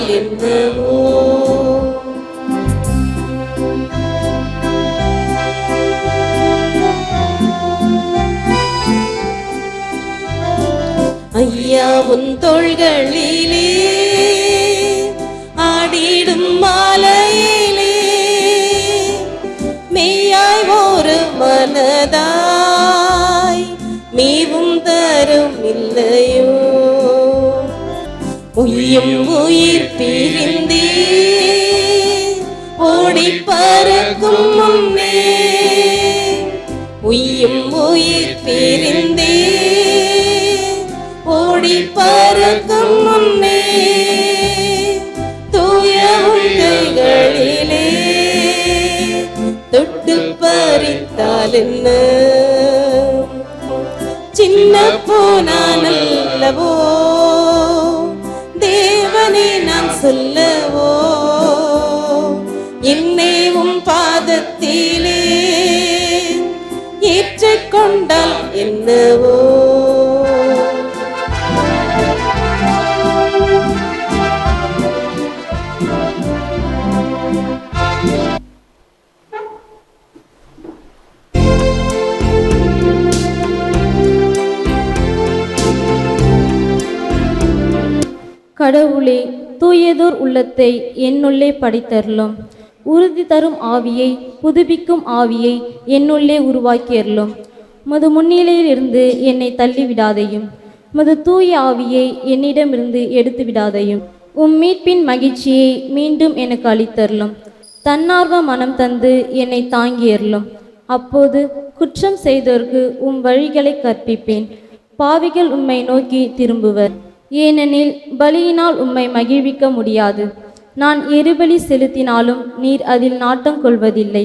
ஏற்றுக்கொண்டால் என்னவோ ஐயா உன் தோள்களிலே உயிர் பிரிந்தே ஓடி பறக்கும் முன்னே உயும் உயிர் பிரிந்தே ஓடி பறக்கும் முன்னே தூய உன் தொட்டு பறித்தால் என்ன? சின்ன போனானல்லவோ சொல்லவோ? என்னை உன் பாதத்திலே ஏற்றுக்கொண்டால் என்னவோ? உள்ளத்தை என்னுள்ளே படைத்தருளும். உறுதி தரும் ஆவியை புதுப்பிக்கும் ஆவியை என்னுள்ளே உருவாக்கியருளும். மது முன்னிலையிலிருந்து என்னை தள்ளிவிடாதையும் மது தூய ஆவியை என்னிடமிருந்து எடுத்து விடாதையும். உம் மீட்பின் மகிழ்ச்சியை மீண்டும் எனக்கு அளித்தருளும். தன்னார்வ மனம் தந்து என்னை தாங்கியருளும். அப்போது குற்றம் செய்தோர்க்கு உம் வழிகளை கற்பிப்பேன். பாவிகள் உம்மை நோக்கி திரும்புவர். ஏனெனில் பலியினால் உம்மை மகிழ்விக்க முடியாது. நான் எருபலி செலுத்தினாலும் நீர் அதில் நாட்டம் கொள்வதில்லை.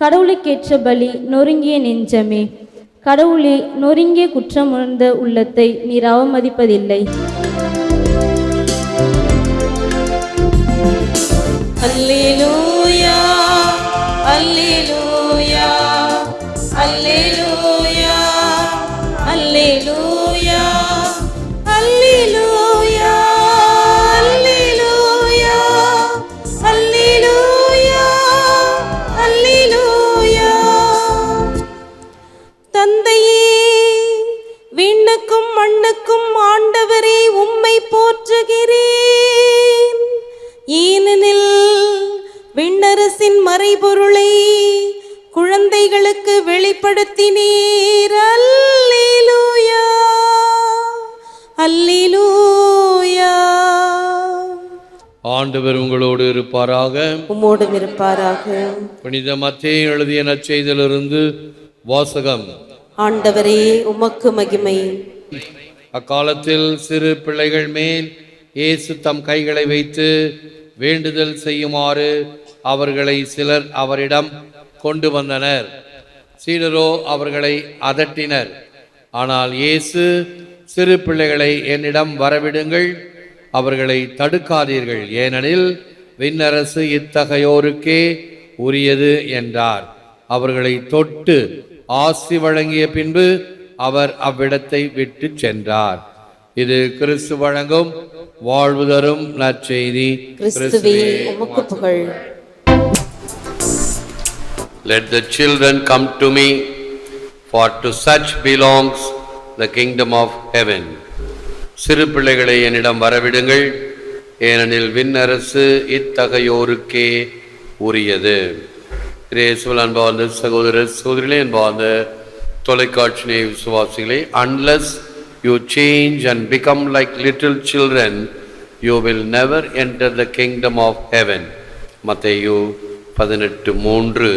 கடவுளுக்கேற்ற பலி நொறுங்கிய நெஞ்சமே. கடவுளே நொறுங்கிய குற்றமுணர்ந்த உள்ளத்தை நீர் அவமதிப்பதில்லை. அல்லேலூயா அல்லேலூயா அல்லேலூயா அல்லேலூயா அல்லேலூயா வெளிப்படுத்தினீர் அல்லேலூயா. அல்லேலூயா. ஆண்டவர் உங்களோடு இருப்பாராக. உம்மோடும் இருப்பாராக. புனித மத்தேயு எழுதிய நற்செய்தியிலிருந்து வாசகம். ஆண்டவரே உமக்கு மகிமை. அக்காலத்தில் சிறு பிள்ளைகள் மேல் இயேசு தம் கைகளை வைத்து வேண்டுதல் செய்யுமாறு அவர்களை சிலர் அவரிடம் கொண்டு வந்தனர். சீடரோ அவர்களை அதட்டினர். ஆனால் இயேசு சிறு பிள்ளைகளை என்னிடம் வரவிடுங்கள் அவர்களை தடுக்காதீர்கள். ஏனெனில் விண்ணரசு இத்தகையோருக்கே உரியது என்றார். அவர்களை தொட்டு ஆசி வழங்கிய பின்பு அவர் அவ்விடத்தை விட்டு சென்றார். இது கிறிஸ்து வழங்கும் வாழ்வு தரும் நற்செய்தி. கிறிஸ்துவே உமக்கு புகழ். Let the children come to me, for to such belongs the kingdom of heaven. சிறு பிள்ளைகளை என்னிடம் வரவிடுங்கள் ஏனெனில் விண்ணரசு இத்தகையோருக்கே உரியது கிரேசுவல் அன்பார்ந்த சகோதர சகோதரிகளே அன்பார்ந்த தொலைக்காட்சி விசுவாசிகளே unless you change and become like little children you will never enter the kingdom of heaven மத்தையூ பதினெட்டு மூன்று.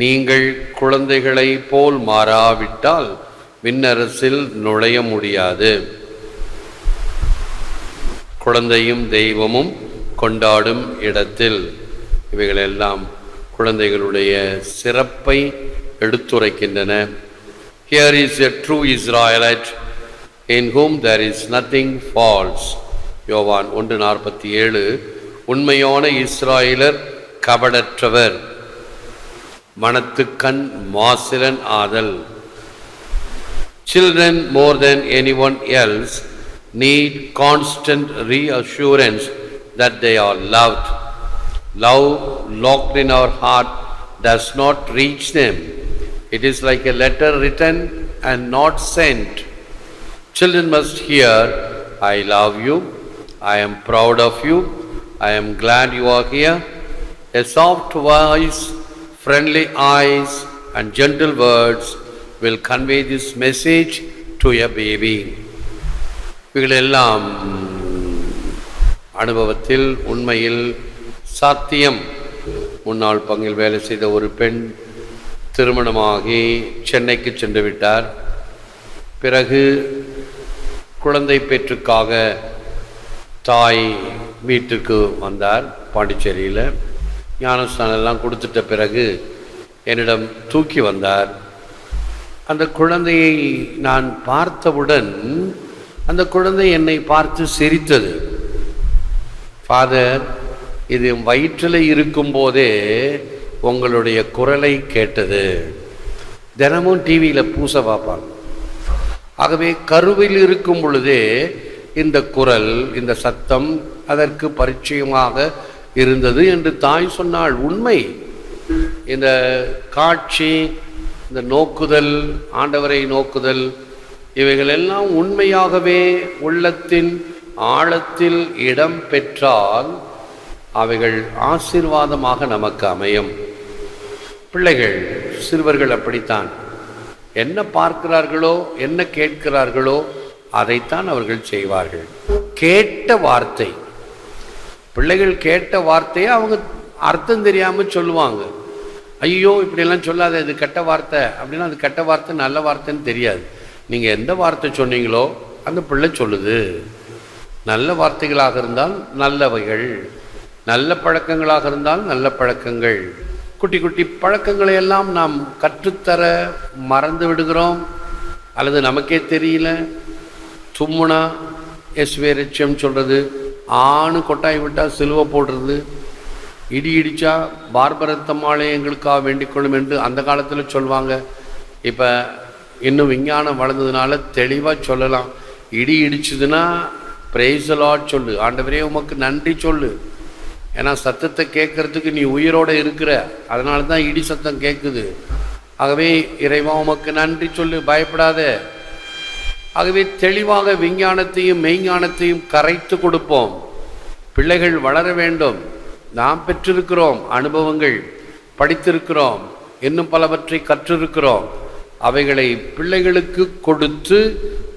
நீங்கள் குழந்தைகளை போல் மாறாவிட்டால் விண்ணரசில் நுழைய முடியாது. குழந்தையும் தெய்வமும் கொண்டாடும் இடத்தில். இவைகளெல்லாம் குழந்தைகளுடைய சிறப்பை எடுத்துரைக்கின்றன. Here is a true Israelite in whom there is nothing false யோவான் ஒன்று நாற்பத்தி ஏழு. உண்மையான இஸ்ராயலர் கபடற்றவர் மனத்துக்கண் மாசிலன் ஆதல் Children, more than anyone else, need constant reassurance that they are loved. Love locked in our heart does not reach them. It is like a letter written and not sent. Children must hear, I love you, I am proud of you, I am glad you are here. A soft voice, friendly eyes, and gentle words will convey this message to a baby. இவைகளெல்லாம் அனுபவத்தில் உண்மையில் சாத்தியம். முன்னாள் பங்கில் வேலை செய்த ஒரு பெண் திருமணமாகி சென்னைக்கு சென்று விட்டார். பிறகு குழந்தை பெற்றுக்காக தாய் வீட்டுக்கு வந்தார் பாண்டிச்சேரியில். ஞானஸ்தானம் எல்லாம் கொடுத்துட்ட பிறகு என்னிடம் தூக்கி வந்தார். அந்த குழந்தையை நான் பார்த்தவுடன் அந்த குழந்தை என்னை பார்த்து சிரித்தது. ஃபாதர் இது வயிற்றில் இருக்கும்போதே உங்களுடைய குரலை கேட்டது. தினமும் டிவியில் பூச பார்ப்பாங்க. ஆகவே கருவில் இருக்கும் பொழுதே இந்த குரல் இந்த சத்தம் அதற்கு பரிச்சயமாக இருந்தது என்று தாய் சொன்னாள். உண்மை. இந்த காட்சி இந்த நோக்குதல் ஆண்டவரை நோக்குதல் இவைகளெல்லாம் உண்மையாகவே உள்ளத்தின் ஆழத்தில் இடம் பெற்றால் அவைகள் ஆசீர்வாதமாக நமக்கு அமையும். பிள்ளைகள் சிறுவர்கள் அப்படித்தான். என்ன பார்க்கிறார்களோ என்ன கேட்கிறார்களோ அதைத்தான் அவர்கள் செய்வார்கள். கேட்ட வார்த்தை. பிள்ளைகள் கேட்ட வார்த்தையை அவங்க அர்த்தம் தெரியாமல் சொல்லுவாங்க. ஐயோ இப்படியெல்லாம் சொல்லாத இது கெட்ட வார்த்தை. அப்படின்னா அது கெட்ட வார்த்தை நல்ல வார்த்தைன்னு தெரியாது. நீங்கள் எந்த வார்த்தை சொன்னீங்களோ அந்த பிள்ளை சொல்லுது. நல்ல வார்த்தைகளாக இருந்தால் நல்லவைகள். நல்ல பழக்கங்களாக இருந்தால் நல்ல பழக்கங்கள். குட்டி குட்டி பழக்கங்களை எல்லாம் நாம் கற்றுத்தர மறந்து விடுகிறோம். அல்லது நமக்கே தெரியல. தும்முனா எஸ்வேரட்சம் சொல்கிறது ஆணு கொட்டாய் விட்டால் சிலுவை போடுறது. இடி இடித்தா பார்பரத்தம்மாளே எங்களுக்காக வேண்டிக்கொள்ளும் என்று அந்த காலத்தில் சொல்லுவாங்க இப்போ இன்னும் விஞ்ஞானம் வளர்ந்ததுனால தெளிவாக சொல்லலாம். இடி இடிச்சதுன்னா பிரைசலாட் சொல்லு. ஆண்டவரே உமக்கு நன்றி சொல்லு. ஏன்னா சத்தத்தை கேட்கறதுக்கு நீ உயிரோட இருக்கிற. அதனால தான் இடி சத்தம் கேட்குது ஆகவே இறைவா உமக்கு நன்றி சொல்லு. பயப்படாத. ஆகவே தெளிவாக விஞ்ஞானத்தையும் மெய்ஞானத்தையும் கரைத்து கொடுப்போம். பிள்ளைகள் வளர வேண்டும். நாம் பெற்றிருக்கிறோம் அனுபவங்கள் படித்திருக்கிறோம் இன்னும் பலவற்றை கற்றிருக்கிறோம். அவைகளை பிள்ளைகளுக்கு கொடுத்து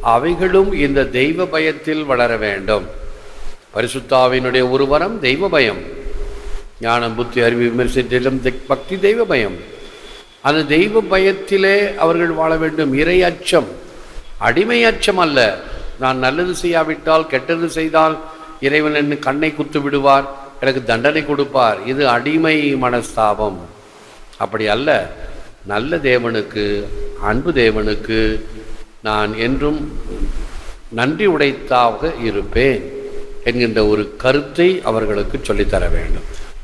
அவைகளும் இந்த தெய்வ பயத்தில் வளர வேண்டும். பரிசுத்தாவினுடைய ஒரு வரம் தெய்வ பயம். ஞானம் புத்தி அறிவு விமர்சனம் பக்தி தெய்வ பயம். அந்த தெய்வ பயத்திலே அவர்கள் வாழ வேண்டும். இறை அச்சம். அடிமை அச்சம் அல்ல நான் நல்லது செய்யாவிட்டால் கெட்டது செய்தால் இறைவன் என்று கண்ணை குத்து விடுவார் எனக்கு தண்டனை கொடுப்பார். இது அடிமை மனஸ்தாபம். அப்படி அல்ல. நல்ல தேவனுக்கு அன்பு தேவனுக்கு நான் என்றும் நன்றி உடைத்தாக இருப்பேன் என்கின்ற ஒரு கருத்தை அவர்களுக்கு சொல்லித்தர வேண்டும்.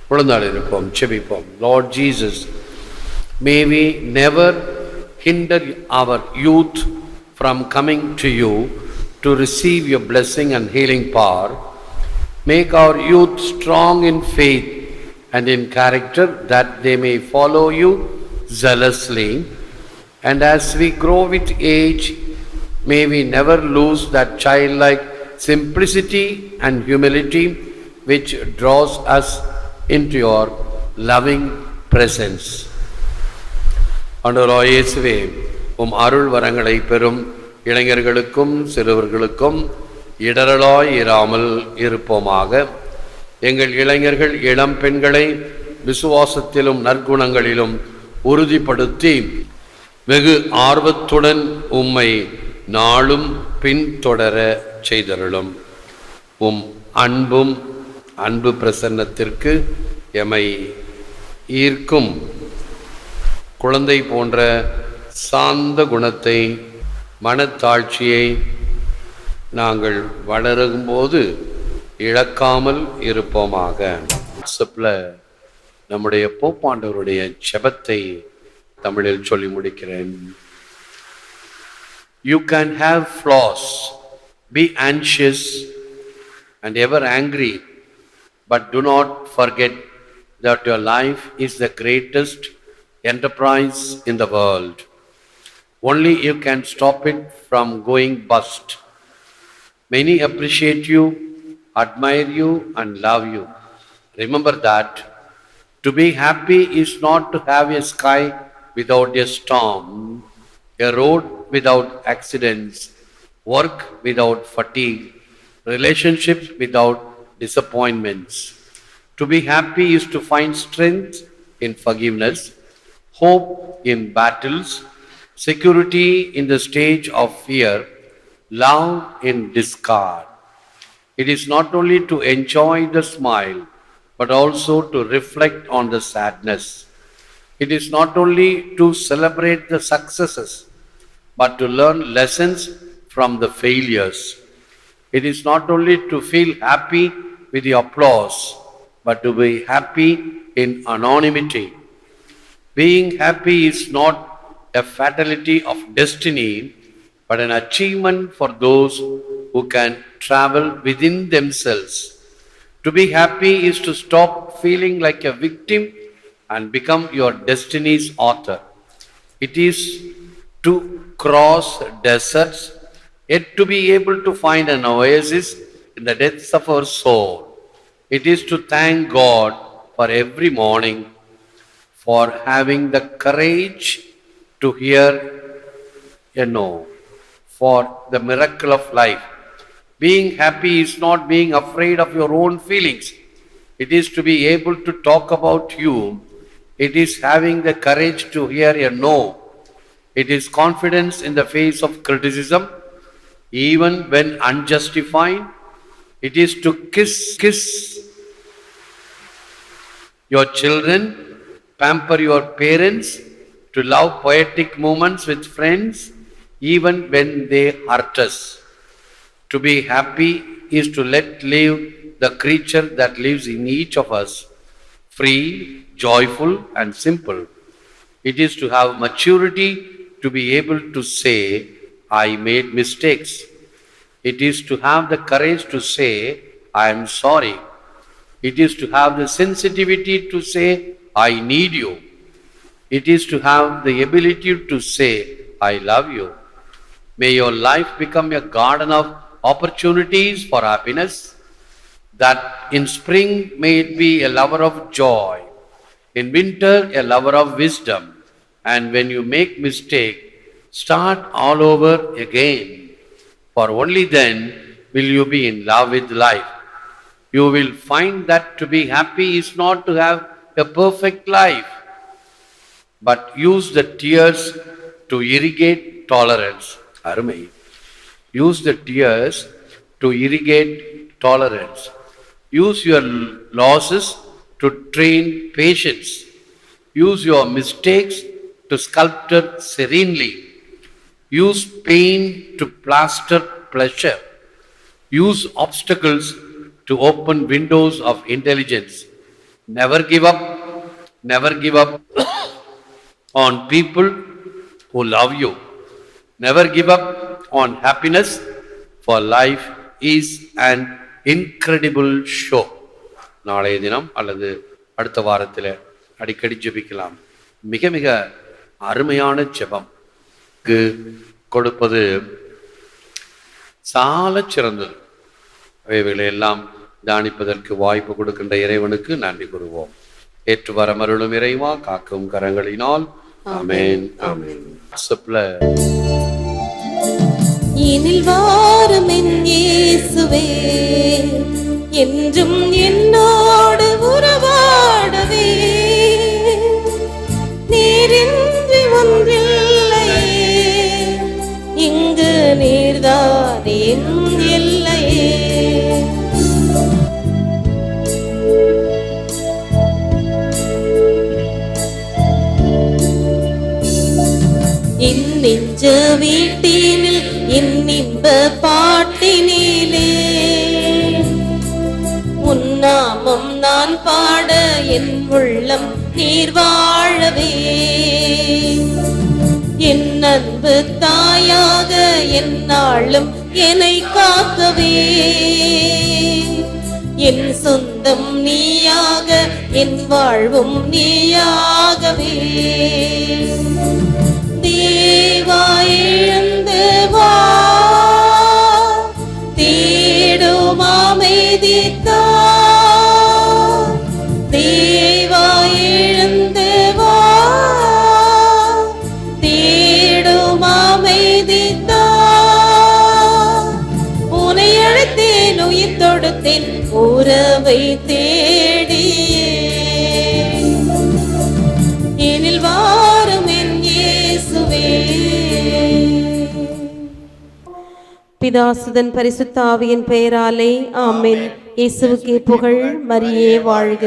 குழந்தாள் இருப்போம் செபிப்போம். Lord Jesus may we never hinder our youth From coming to you to receive your blessing and healing power Make our youth strong in faith and in character that they may follow you zealously. And as we grow with age, may we never lose that childlike simplicity and humility which draws us into your loving presence. ஆண்டவராய் இயேசுவே உம் அருள் வரங்களை பெறும் இளைஞர்களுக்கும் சிறுவர்களுக்கும் இடரலாய் இராமல் இருப்போமாக. எங்கள் இளைஞர்கள் இளம் பெண்களை விசுவாசத்திலும் நற்குணங்களிலும் உறுதிப்படுத்தி வெகு ஆர்வத்துடன் உம்மை நாளும் பின்தொடர செய்தருளும். உம் அன்பும் அன்பு பிரசன்னத்திற்கு எமை ஈர்க்கும். குழந்தை போன்ற சாந்த குணத்தை மனத்தாழ்ச்சியை நாங்கள் வளரும்போது இழக்காமல் இருப்போமாக வாட்ஸ்அப்பில் நம்முடைய போப்பாண்டவருடைய செபத்தை தமிழில் சொல்லி முடிக்கிறேன் you can have flaws be anxious and ever angry but do not forget that your life is the greatest enterprise in the world Only you can stop it from going bust. Many appreciate you, admire you, and love you. Remember that to be happy is not to have a sky without a storm, a road without accidents, work without fatigue, relationships without disappointments. To be happy is to find strength in forgiveness, hope in battles, security in the stage of fear, love in discard. It is not only to enjoy the smile, but also to reflect on the sadness. It is not only to celebrate the successes, but to learn lessons from the failures. It is not only to feel happy with the applause, but to be happy in anonymity. Being happy is not a fatality of destiny, but an achievement for those who can travel within themselves. To be happy is to stop feeling like a victim and become your destiny's author. It is to cross deserts, yet to be able to find an oasis in the depths of our soul. It is to thank God for every morning for having the courage to hear a no, for the miracle of life. Being happy is not being afraid of your own feelings. It is to be able to talk about you. It is having the courage to hear a no. It is confidence in the face of criticism, even when unjustified. It is to kiss, kiss your children, pamper your parents, to love poetic moments with friends, even when they hurt us. To be happy is to let live the creature that lives in each of us, free, joyful, and simple. It is to have maturity to be able to say, I made mistakes. It is to have the courage to say, I am sorry. It is to have the sensitivity to say, I need you. It is to have the ability to say, I love you. May your life become a garden of opportunities for happiness, that in spring may it be a lover of joy, in winter a lover of wisdom, and when you make mistake, start all over again, for only then will you be in love with life. You will find that to be happy is not to have a perfect life, but use the tears to irrigate tolerance. அருமை use the tears to irrigate tolerance. Use your losses to train patience. Use your mistakes to sculpture serenely. Use pain to plaster pleasure. Use obstacles to open windows of intelligence. Never give up, never give up on people who love you. Never give up on happiness, for life is an incredible show. நாளைய தினம் அல்லது அடுத்த வாரத்தில் அடிக்கடி ஜெபிக்கலாம் மிக மிக அருமையான ஜெபம் கொடுப்பது சால சிறந்தது அவைகளை எல்லாம் தியானிப்பதற்கு வாய்ப்பு கொடுக்கின்ற இறைவனுக்கு நன்றி கூறுவோம் ஏற்று வரமருளும் இறைவா காக்கும் கரங்களினால் ஆமென். ஆமென். வாட்ஸ்அப்ல எனில் வாரும் என் இயேசுவே என்றும் என்னோடு உறவாடவே. நீர் வாழவே. என் அன்பு தாயாக என்னாலும் என்னை காக்கவே. என் சொந்தம் நீயாக என் வாழ்வும் நீயாகவே. தேவா எழுந்து வா. தேடும் அமைதித்தா அமைதித்தா உனை அழைத்தேன் உயிர் தொடுத்தேன் உறவை தேடியே எனில் வாரும் என் இயேசுவே. பிதாசுதன் பரிசுத்தாவியின் பெயராலே ஆமென். இயேசுவுக்கே புகழ் மரியே வாழ்க.